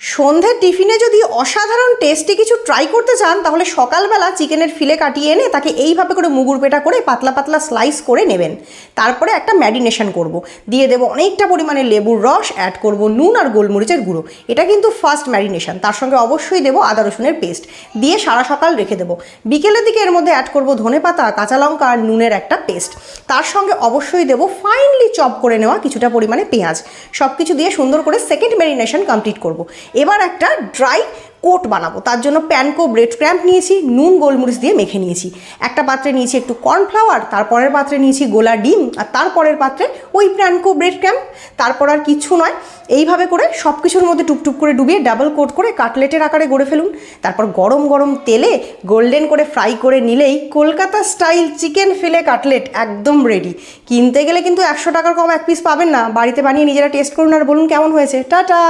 সন্ধ্যের টিফিনে যদি অসাধারণ টেস্টি কিছু ট্রাই করতে চান, তাহলে সকালবেলা চিকেনের ফিলে কাটিয়ে এনে তাকে এইভাবে করে মুগুর পেটা করে পাতলা পাতলা স্লাইস করে নেবেন। তারপরে একটা ম্যারিনেশন করব। দিয়ে দেবো অনেকটা পরিমাণে লেবুর রস অ্যাড করব নুন আর গোলমরিচের গুঁড়ো। এটা কিন্তু ফার্স্ট ম্যারিনেশন তার সঙ্গে অবশ্যই দেবো আদা রসুনের পেস্ট দিয়ে সারা সকাল রেখে দেবো। বিকেলের দিকে এর মধ্যে অ্যাড করব ধনে পাতা, কাঁচা লঙ্কা আর নুনের একটা পেস্ট তার সঙ্গে অবশ্যই দেবো ফাইনলি চপ করে নেওয়া কিছুটা পরিমাণে পেঁয়াজ। সব কিছু দিয়ে সুন্দর করে সেকেন্ড ম্যারিনেশন কমপ্লিট করব। এবার একটা ড্রাই কোট বানাবো। তার জন্য প্যানকো ব্রেড ক্র্যাম্প নিয়েছি, নুন, গোলমরিচ দিয়ে মেখে নিয়েছি। একটা পাত্রে নিয়েছি একটু কর্নফ্লাওয়ার, তারপরের পাত্রে নিয়েছি গোলা ডিম, আর তারপরের পাত্রে ওই প্যানকো ব্রেড ক্র্যাম্প। তারপর আর কিচ্ছু নয়, এইভাবে করে সব কিছুর মধ্যে টুকটুক করে ডুবিয়ে ডাবল কোট করে কাটলেটের আকারে গড়ে ফেলুন। তারপর গরম গরম তেলে গোল্ডেন করে ফ্রাই করে নিলেই Kolkata style chicken fillet cutlet একদম রেডি। কিনতে গেলে কিন্তু একশো টাকার কম এক পিস পাবেন না। বাড়িতে বানিয়ে নিজেরা টেস্ট করুন আর বলুন কেমন হয়েছে। টাটা!